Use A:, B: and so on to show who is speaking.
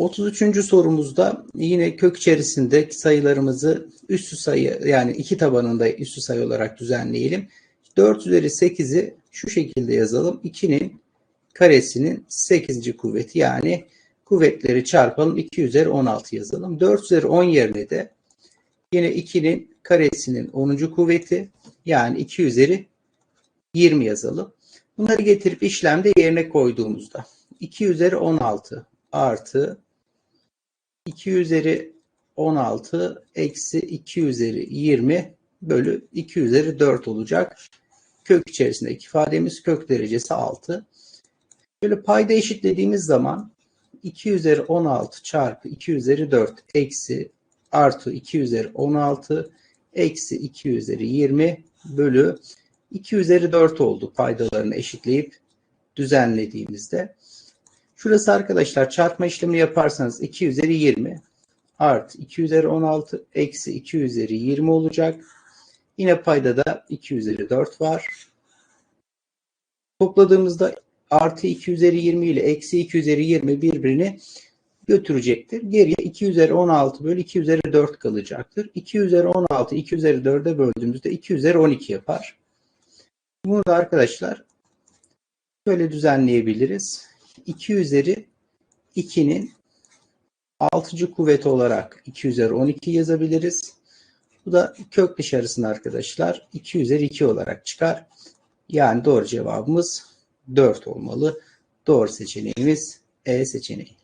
A: 33. sorumuzda yine kök içerisinde sayılarımızı üstü sayı yani iki tabanında üstü sayı olarak düzenleyelim. 4 üzeri 8'i şu şekilde yazalım. 2'nin karesinin 8. kuvveti yani kuvvetleri çarpalım. 2 üzeri 16 yazalım. 4 üzeri 10 yerine de yine 2'nin karesinin 10. kuvveti yani 2 üzeri 20 yazalım. Bunları getirip işlemde yerine koyduğumuzda 2 üzeri 16 artı 2 üzeri 16 eksi 2 üzeri 20 bölü 2 üzeri 4 olacak. Kök içerisindeki ifademiz kök derecesi 6. Böyle payda eşitlediğimiz zaman 2 üzeri 16 çarpı 2 üzeri 4 eksi artı 2 üzeri 16 eksi 2 üzeri 20 bölü 2 üzeri 4 oldu paydalarını eşitleyip düzenlediğimizde. Şurası arkadaşlar çarpma işlemini yaparsanız 2 üzeri 20 artı 2 üzeri 16 eksi 2 üzeri 20 olacak. Yine paydada 2 üzeri 4 var. Topladığımızda artı 2 üzeri 20 ile eksi 2 üzeri 20 birbirini götürecektir. Geriye 2 üzeri 16 bölü 2 üzeri 4 kalacaktır. 2 üzeri 16 2 üzeri 4'e böldüğümüzde 2 üzeri 12 yapar. Bunu da arkadaşlar şöyle düzenleyebiliriz. 2 üzeri 2'nin 6. kuvveti olarak 2 üzeri 12 yazabiliriz. Bu da kök dışarısında arkadaşlar 2 üzeri 2 olarak çıkar. Yani doğru cevabımız 4 olmalı. Doğru seçeneğimiz E seçeneği.